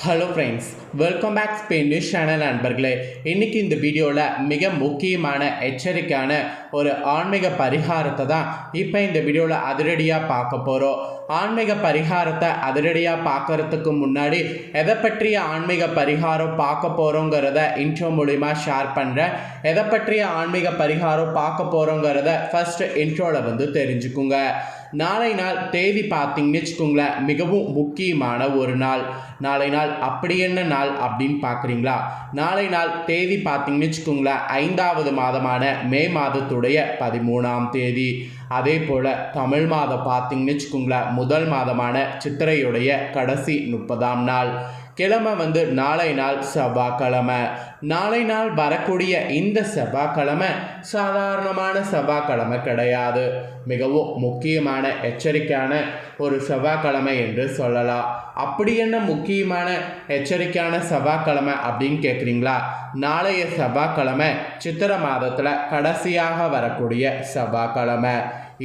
Hello friends welcome back Spain news channel நண்பர்களே. இன்றைக்கி இந்த வீடியோவில் மிக முக்கியமான எச்சரிக்கையான ஒரு ஆன்மீக பரிகாரத்தை தான் இப்போ இந்த வீடியோவில் அதிரடியாக பார்க்க போகிறோம் ஆன்மீக பரிகாரத்தை அதிரடியாக பார்க்கறதுக்கு முன்னாடி எதை பற்றிய ஆன்மீக பரிகாரம் பார்க்க போகிறோங்கிறத இன்ட்ரோ மூலிமா ஷேர் பண்ணுறேன் எதை பற்றிய ஆன்மீக பரிகாரம் பார்க்க போகிறோங்கிறத ஃபஸ்ட்டு இன்ட்ரோவில் வந்து தெரிஞ்சுக்குங்க. நாளை நாள் தேதி பார்த்தீங்கன்னு வச்சுக்கோங்களேன் மிகவும் முக்கியமான ஒரு நாள். நாளை நாள் அப்படி என்ன நாள் அப்படின்னு பார்க்குறீங்களா? நாளை நாள் தேதி பார்த்தீங்கன்னு வச்சுக்கோங்களேன் ஐந்தாவது மாதமான மே மாதத்துடைய பதிமூணாம் தேதி. அதே போல் தமிழ் மாதம் பார்த்தீங்கன்னு வச்சுக்கோங்களேன் முதல் மாதமான சித்திரையுடைய கடைசி முப்பதாம் நாள். கிழமை வந்து நாளை நாள் செவ்வாய்க்கிழமை. நாளை நாள் வரக்கூடிய இந்த செவ்வாய்க்கிழமை சாதாரணமான செவ்வாய்க்கிழமை கிடையாது. மிகவும் முக்கியமான எச்சரிக்கையான ஒரு செவ்வாய்க்கிழமை என்று சொல்லலாம். அப்படி என்ன முக்கியமான எச்சரிக்கையான செவ்வாய்க்கிழமை அப்படின்னு கேட்குறீங்களா நாளைய செவ்வாய்க்கிழமை சித்திரை மாதத்தில் கடைசியாக வரக்கூடிய செவ்வாய்க்கிழமை.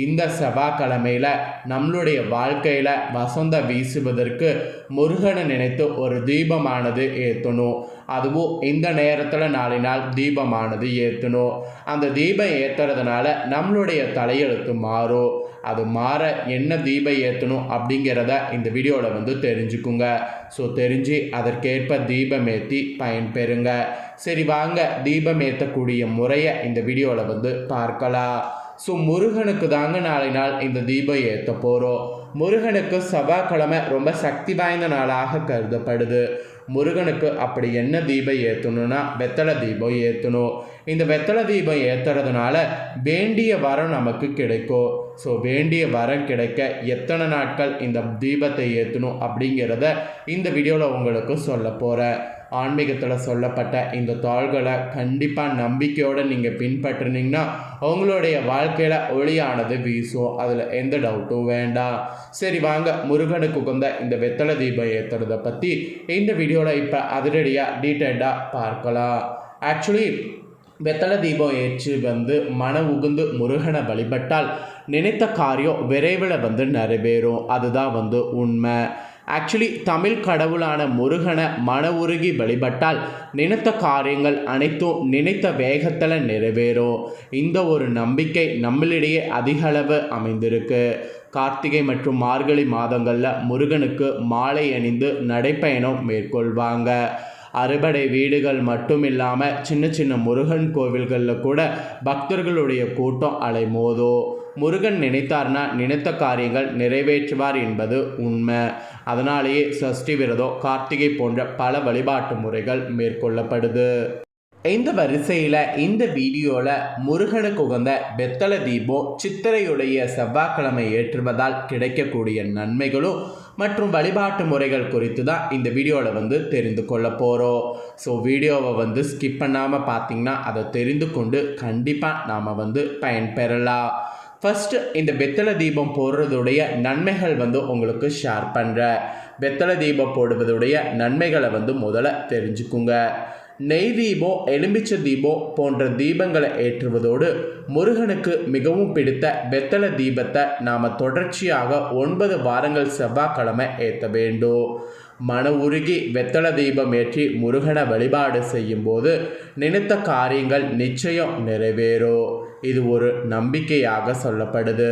இந்த செவ்வாய்க்கிழமையில் நம்மளுடைய வாழ்க்கையில் வசந்த வீசுவதற்கு முருகனை நினைத்து ஒரு தீபமானது ஏற்றணும் அதுவும் இந்த நேரத்தில் நாளை நாள் தீபமானது ஏற்றணும் அந்த தீபம் ஏற்றுறதுனால நம்மளுடைய தலையெழுத்து மாறும். அது மாற என்ன தீபம் ஏற்றணும் அப்படிங்கிறத இந்த வீடியோவில் வந்து தெரிஞ்சுக்குங்க. ஸோ தெரிஞ்சு அதற்கேற்ப தீபம் ஏற்றி பயன்பெறுங்க. சரி வாங்க தீபம் ஏற்றக்கூடிய முறையை இந்த வீடியோவில் வந்து பார்க்கலாம். ஸோ முருகனுக்கு தாங்க நாளை நாள் இந்த தீபம் ஏற்ற போகிறோம் முருகனுக்கு செவ்வாய்க்கிழமை ரொம்ப சக்தி வாய்ந்த நாளாக கருதப்படுது. முருகனுக்கு அப்படி என்ன தீபம் ஏற்றணும்னா வெத்தலை தீபம் ஏற்றணும் இந்த வெத்தலை தீபம் ஏற்றுறதுனால வேண்டிய வரம் நமக்கு கிடைக்கும். ஸோ வேண்டிய வரம் கிடைக்க எத்தனை நாட்கள் இந்த தீபத்தை ஏற்றணும் அப்படிங்கிறத இந்த வீடியோவில் உங்களுக்கு சொல்ல போகிறேன் ஆன்மீகத்தில் சொல்லப்பட்ட இந்த தாள்களை கண்டிப்பாக நம்பிக்கையோடு நீங்கள் பின்பற்றினீங்கன்னா உங்களுடைய வாழ்க்கையில் ஒளியானது வீசும். அதில் எந்த டவுட்டும் வேண்டாம். சரி வாங்க. முருகனுக்கு உகந்த இந்த வெத்தலை தீபம் ஏற்றுறதை பற்றி இந்த வீடியோவில் இப்போ அதிரடியாக டீட்டெயில்டாக பார்க்கலாம். ஆக்சுவலி வெத்தலை தீபம் ஏற்றி வந்து மன உகுந்து முருகனை வழிபட்டால் நினைத்த காரியம் விரைவில் வந்து நிறைவேறும். அதுதான் வந்து உண்மை. ஆக்சுவலி தமிழ் கடவுளான முருகனை மன உருகி வழிபட்டால் நினைத்த காரியங்கள் அனைத்தும் நினைத்த வேகத்தில் நிறைவேறும். இந்த ஒரு நம்பிக்கை நம்மளிடையே அதிகளவு அமைந்திருக்கு. கார்த்திகை மற்றும் மார்கழி மாதங்களில் முருகனுக்கு மாலை அணிந்து நடைப்பயணம் மேற்கொள்வாங்க. அறுபடை வீடுகள் மட்டும் இல்லாமல் சின்ன சின்ன முருகன் கோவில்களில் கூட பக்தர்களுடைய கூட்டம் அலைமோதும். முருகன் நினைத்தார்னா நினைத்த காரியங்கள் நிறைவேற்றுவார் என்பது உண்மை. அதனாலேயே சஷ்டி விரதம் கார்த்திகை போன்ற பல வழிபாட்டு முறைகள் மேற்கொள்ளப்படுது. இந்த வரிசையில் இந்த வீடியோவில் முருகனுக்கு உகந்த வெத்தலை தீபம் சித்திரையுடைய செவ்வாய்க்கிழமை ஏற்றுவதால் கிடைக்கக்கூடிய நன்மைகளும் மற்றும் வழிபாட்டு முறைகள் குறித்து தான் இந்த வீடியோவில் வந்து தெரிந்து கொள்ள போகிறோம் ஸோ வீடியோவை வந்து ஸ்கிப் பண்ணாமல் பார்த்தீங்கன்னா அதை தெரிந்து கொண்டு கண்டிப்பாக நாம் வந்து பயன்பெறலாம். ஃபஸ்ட்டு இந்த வெத்தலை தீபம் போடுறதுடைய நன்மைகள் வந்து உங்களுக்கு ஷேர் பண்ணுறேன் வெத்தலை தீபம் போடுவதுடைய நன்மைகளை வந்து முதல்ல தெரிஞ்சுக்குங்க. நெய் தீபம் எலும்பிச்சை தீபம் போன்ற தீபங்களை ஏற்றுவதோடு முருகனுக்கு மிகவும் பிடித்த வெத்தலை தீபத்தை நாம் தொடர்ச்சியாக ஒன்பது வாரங்கள் செவ்வாய்க்கிழமை ஏற்ற வேண்டும். மன உருகி வெத்தலை தீபம் ஏற்றி முருகனை வழிபாடு செய்யும்போது நினைத்த காரியங்கள் நிச்சயம் நிறைவேறும் இது ஒரு நம்பிக்கையாக சொல்லப்படுது.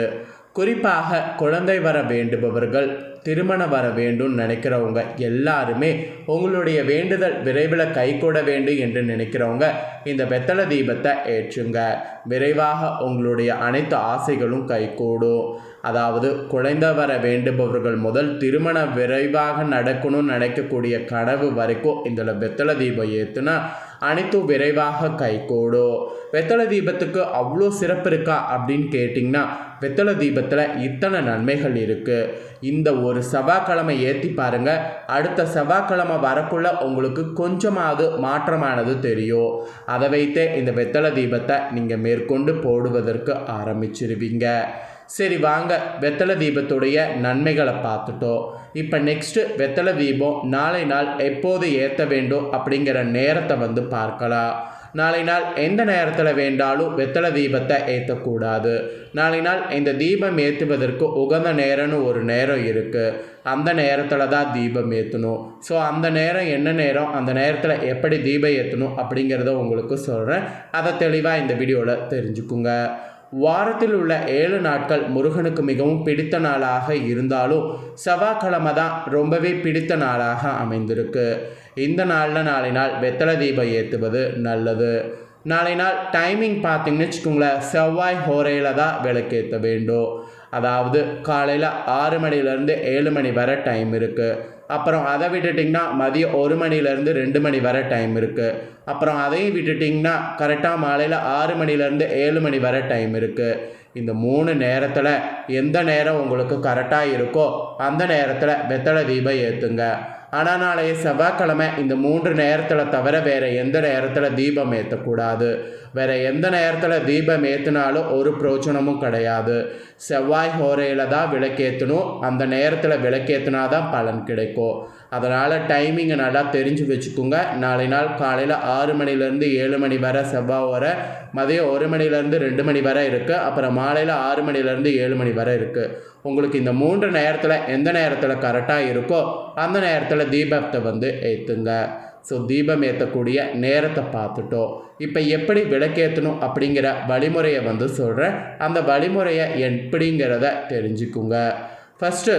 குறிப்பாக குழந்தை வர வேண்டுபவர்கள் திருமணம் வர வேண்டும் நினைக்கிறவங்க எல்லாருமே உங்களுடைய வேண்டுதல் விரைவில் கைகூட வேண்டும் என்று நினைக்கிறவங்க இந்த வெத்தலை தீபத்தை ஏற்றுங்க. விரைவாக உங்களுடைய அனைத்து ஆசைகளும் கைகூடும். அதாவது குழந்தை வர வேண்டுபவர்கள் முதல் திருமணம் விரைவாக நடக்கணும்னு நினைக்கக்கூடிய கனவு வரைக்கும் இதில் வெத்தலை தீபம் ஏற்றுனா அனைத்தும் விரைவாக கைகூடும். வெத்தலை தீபத்துக்கு அவ்வளோ சிறப்பு இருக்கா அப்படின்னு கேட்டிங்கன்னா வெத்தலை தீபத்தில் இத்தனை நன்மைகள் இருக்குது இந்த ஒரு செவ்வாய்க்கிழமை ஏற்றி பாருங்கள் அடுத்த செவ்வாய்க்கிழமை வரக்குள்ள உங்களுக்கு கொஞ்சமாவது மாற்றமானது தெரியும். அதை வைத்தே இந்த வெத்தலை தீபத்தை நீங்கள் மேற்கொண்டு போடுவதற்கு ஆரம்பிச்சிருவீங்க. சரி வாங்க வெத்தலை தீபத்துடைய நன்மைகளை பார்த்துட்டோம். இப்போ நெக்ஸ்ட்டு வெத்தலை தீபம் நாளை நாள் எப்போது ஏற்ற வேண்டும் அப்படிங்கிற நேரத்தை வந்து பார்க்கலாம். நாளை நாள் எந்த நேரத்தில் வேண்டாலும் வெத்தலை தீபத்தை ஏற்றக்கூடாது. நாளை நாள் இந்த தீபம் ஏற்றுவதற்கு உகந்த நேரம்னு ஒரு நேரம் இருக்குது அந்த நேரத்தில் தான் தீபம் ஏற்றணும். ஸோ அந்த நேரம் என்ன நேரம்? அந்த நேரத்தில் எப்படி தீபம் ஏற்றணும் அப்படிங்கிறத உங்களுக்கு சொல்கிறேன் அதை தெளிவாக இந்த வீடியோவில் தெரிஞ்சுக்குங்க. வாரத்தில் உள்ள ஏழு நாட்கள் முருகனுக்கு மிகவும் பிடித்த நாளாக இருந்தாலும் செவ்வாய்க்கிழமை தான் ரொம்பவே பிடித்த நாளாக அமைந்திருக்கு. இந்த நாளில் நாளை நாள் வெத்தலை தீபம் ஏற்றுவது நல்லது. நாளை நாள் டைமிங் பார்த்தீங்கன்னு வச்சுக்கோங்களேன் செவ்வாய் ஹோரையில் தான் விளக்கேற்ற வேண்டும். அதாவது காலையில் ஆறு மணிலேருந்து ஏழு மணி வரை டைம் இருக்குது அப்புறம் அதை விட்டுட்டிங்கன்னா மதியம் ஒரு மணிலேருந்து ரெண்டு மணி வர டைம் இருக்குது அப்புறம் அதையும் விட்டுட்டிங்கன்னா கரெக்டாக மாலையில் ஆறு மணிலேருந்து ஏழு மணி வர டைம் இருக்குது இந்த மூணு நேரத்தில் எந்த நேரம் உங்களுக்கு கரெக்டாக இருக்கோ அந்த நேரத்தில் வெத்தலை தீபம் ஏற்றுங்க ஆனால் நாளைய செவ்வாய்க்கிழமை இந்த மூன்று நேரத்தில் தவிர வேறு எந்த நேரத்தில் தீபம் ஏற்றக்கூடாது வேறு எந்த நேரத்தில் தீபம் ஏற்றினாலும் ஒரு பிரோச்சனமும் கிடையாது. செவ்வாய் ஹோரையில் தான் விளக்கேற்றணும் அந்த நேரத்தில் விளக்கேற்றினா தான் பலன் கிடைக்கும். அதனால் டைமிங்கை நல்லா தெரிஞ்சு வச்சுக்கோங்க. நாளை நாள் காலையில் ஆறு மணிலேருந்து ஏழு மணி வரை செவ்வாய் ஓரை மதியம் ஒரு மணிலேருந்து ரெண்டு மணி வரை இருக்குது அப்புறம் மாலையில் ஆறு மணிலேருந்து ஏழு மணி வரை இருக்குது உங்களுக்கு இந்த மூன்று நேரத்தில் எந்த நேரத்தில் கரெக்டாக இருக்கோ அந்த நேரத்தில் தீபத்தை வந்து ஏற்றுங்க ஸோ தீபம் ஏற்றக்கூடிய நேரத்தை பார்த்துட்டோம். இப்போ எப்படி விளக்கேற்றணும் அப்படிங்கிற வழிமுறையை வந்து சொல்கிறேன் அந்த வழிமுறையை எப்படிங்கிறத தெரிஞ்சுக்குங்க. ஃபஸ்ட்டு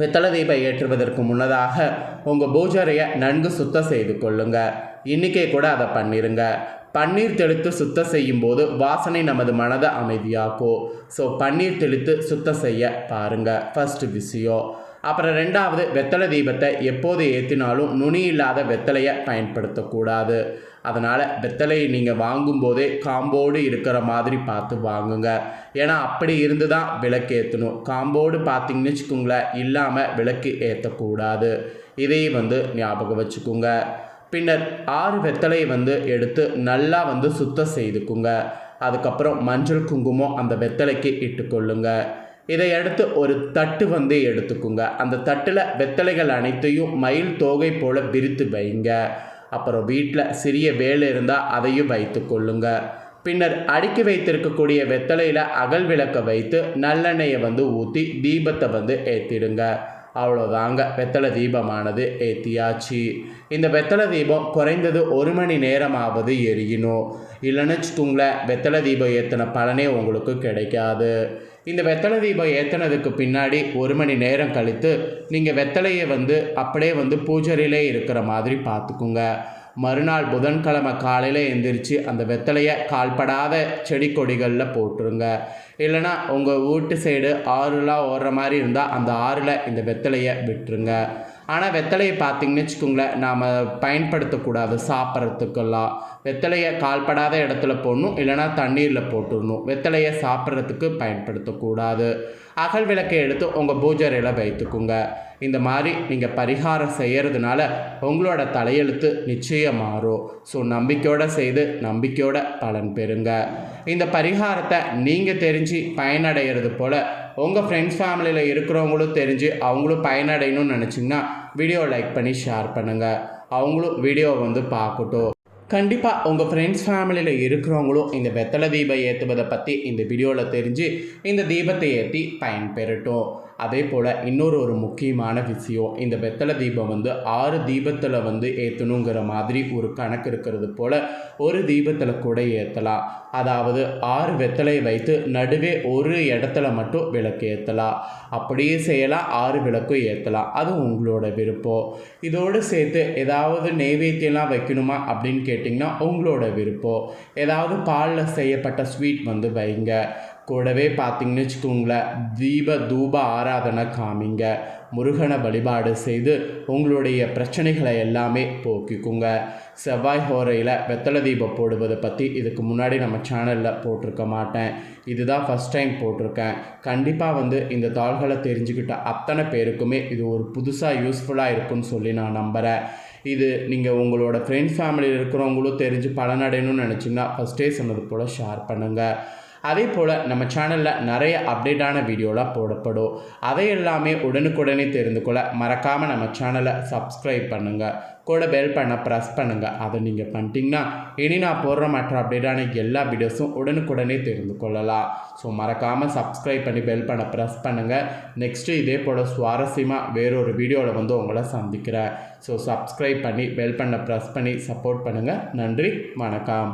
வெத்தலை தீபம் ஏற்றுவதற்கு முன்னதாக உங்கள் பூஜரையை நன்கு சுத்தம் செய்து கொள்ளுங்கள் இன்றைக்கே கூட அதை பண்ணிடுங்க பன்னீர் தெளித்து சுத்தம் செய்யும் போது வாசனை நமது மனதை அமைதியாக்கும் ஸோ பன்னீர் தெளித்து சுத்தம் செய்ய பாருங்கள் ஃபஸ்ட்டு விஷயம். அப்புறம் ரெண்டாவது வெத்தலை தீபத்தை எப்போது ஏற்றினாலும் நுனி இல்லாத வெத்தலையை பயன்படுத்தக்கூடாது. அதனால் வெத்தலையை நீங்கள் வாங்கும்போதே காம்போடு இருக்கிற மாதிரி பார்த்து வாங்குங்க. ஏன்னா அப்படி இருந்து தான் விளக்கு ஏற்றணும் காம்போடு பார்த்தீங்கன்னு வச்சுக்கோங்களேன் இல்லாமல் விளக்கு ஏற்றக்கூடாது இதையும் வந்து ஞாபகம் வச்சுக்கோங்க. பின்னர் ஆறு வெத்தலையை வந்து எடுத்து நல்லா வந்து சுத்தம் செய்துக்குங்க. அதுக்கப்புறம் மஞ்சள் குங்குமம் அந்த வெத்தலைக்கு இட்டுக்கொள்ளுங்க. இதை அடுத்து ஒரு தட்டு வந்து எடுத்துக்குங்க. அந்த தட்டில் வெத்தலைகள் அனைத்தையும் மயில் தோகை போல் விரித்து வைங்க. அப்புறம் வீட்டில் சிறிய வேலை இருந்தால் அதையும் வைத்து கொள்ளுங்க பின்னர் அடுக்கி வைத்திருக்கக்கூடிய வெத்தலையில் அகல் விளக்கை வைத்து நல்லெண்ணெயை வந்து ஊற்றி தீபத்தை வந்து ஏற்றிடுங்க அவ்வளோதாங்க வெத்தலை தீபமானது ஏற்றியாச்சு இந்த வெத்தலை தீபம் குறைந்தது ஒரு மணி நேரமாவது எரியணும். இல்லைன்னு வச்சுக்கோங்களேன் வெத்தலை தீபம் ஏற்றின பலனே உங்களுக்கு கிடைக்காது. இந்த வெத்தலை தீபம் ஏற்றினதுக்கு பின்னாடி ஒரு மணி நேரம் கழித்து நீங்கள் வெத்தலையை வந்து அப்படியே வந்து பூஜரிலே இருக்கிற மாதிரி பார்த்துக்குங்க. மறுநாள் புதன்கிழமை காலையில் எந்திரிச்சு அந்த வெத்தலையை கால்படாத செடி கொடிகளில் போட்டுருங்க. இல்லைனா உங்கள் வீட்டு சைடு ஆறுலாம் ஓடுற மாதிரி இருந்தால் அந்த ஆறில் இந்த வெத்தலையை விட்டுருங்க. ஆனால் வெத்தலையை பார்த்தீங்கன்னு வச்சுக்கோங்களேன் நாம் பயன்படுத்தக்கூடாது. சாப்பிட்றதுக்கெல்லாம். வெத்தலையை கால்படாத இடத்துல போடணும் இல்லைனா தண்ணீரில் போட்டுடணும். வெத்தலையை சாப்பிட்றதுக்கு பயன்படுத்தக்கூடாது. அகல் விளக்கை எடுத்து உங்கள் பூஜரையில் வைத்துக்குங்க. இந்த மாதிரி நீங்கள் பரிகாரம் செய்கிறதுனால உங்களோட தலையெழுத்து நிச்சயம் மாறும் ஸோ நம்பிக்கையோடு செய்து நம்பிக்கையோட பலன் பெறுங்க. இந்த பரிகாரத்தை நீங்கள் தெரிஞ்சு பயனடைகிறது போல் உங்கள் ஃப்ரெண்ட்ஸ் ஃபேமிலியில் இருக்கிறவங்களும் தெரிஞ்சு அவங்களும் பயனடையணும்னு நினச்சிங்கன்னா வீடியோ லைக் பண்ணி ஷேர் பண்ணுங்கள் அவங்களும் வீடியோவை வந்து பார்க்கட்டும். கண்டிப்பாக உங்கள் ஃப்ரெண்ட்ஸ் ஃபேமிலியில் இருக்கிறவங்களும் இந்த வெத்தலை தீபம் ஏற்றுவதை பற்றி இந்த வீடியோவில் தெரிஞ்சு இந்த தீபத்தை ஏற்றி பயன்பெறட்டும். அதே போல் இன்னொரு ஒரு முக்கியமான விஷயம் இந்த வெத்தலை தீபம் வந்து ஆறு தீபத்தில் வந்து ஏற்றணுங்கிற மாதிரி ஒரு கணக்கு இருக்கிறது போல் ஒரு தீபத்தில் கூட ஏற்றலாம் அதாவது ஆறு வெத்தலை வைத்து நடுவே ஒரு இடத்துல மட்டும் விளக்கு ஏற்றலாம் அப்படியே செய்யலாம் ஆறு விளக்கும் ஏற்றலாம் அது உங்களோட விருப்பம். இதோடு சேர்த்து ஏதாவது நெய்வேத்தியம்லாம் வைக்கணுமா அப்படின்னு கேட்டிங்கன்னா உங்களோட விருப்பம். ஏதாவது பாலில் செய்யப்பட்ட ஸ்வீட் வந்து வைங்க. கூடவே பார்த்தீங்கன்னு வச்சுக்கோங்களேன் தீப தூப ஆராதனை காமிங்க. முருகனை வழிபாடு செய்து உங்களுடைய பிரச்சனைகளை எல்லாமே போக்கிக்குங்க. செவ்வாய் ஹோரையில் வெத்தலை தீபம் போடுவதை பற்றி இதுக்கு முன்னாடி நம்ம சேனலில் போட்டிருக்க மாட்டேன். இதுதான் ஃபஸ்ட் டைம் போட்டிருக்கேன். கண்டிப்பாக வந்து இந்த தாள்களை தெரிஞ்சுக்கிட்ட அத்தனை பேருக்குமே இது ஒரு புதுசாக யூஸ்ஃபுல்லாக இருக்கும்னு சொல்லி நான் நம்புகிறேன் இது நீங்கள் உங்களோட ஃப்ரெண்ட்ஸ் ஃபேமிலியில் இருக்கிறவங்களும் தெரிஞ்சு பலனடையணும்னு நினச்சிங்கன்னா ஃபஸ்ட்டே சொன்னது போல் ஷேர் பண்ணுங்கள் அதே போல் நம்ம சேனலில் நிறைய அப்டேட்டான வீடியோலாம் போடப்படும். அதை எல்லாமே உடனுக்குடனே தெரிந்து கொள்ள மறக்காமல் நம்ம சேனலை சப்ஸ்கிரைப் பண்ணுங்கள் கூட பெல் பண்ண ப்ரெஸ் பண்ணுங்கள் அதை நீங்கள் பண்ணிட்டீங்கன்னா இனி நான் போடுற மற்ற அப்டேட்டான எல்லா வீடியோஸும் உடனுக்குடனே தெரிந்து கொள்ளலாம். ஸோ மறக்காமல் சப்ஸ்கிரைப் பண்ணி பெல் பண்ண ப்ரெஸ் பண்ணுங்கள் நெக்ஸ்ட்டு இதே போல் சுவாரஸ்யமாக வேறொரு வீடியோவில் வந்து உங்களை சந்திக்கிறேன். ஸோ சப்ஸ்கிரைப் பண்ணி பெல் பண்ண ப்ரெஸ் பண்ணி சப்போர்ட் பண்ணுங்கள் நன்றி வணக்கம்.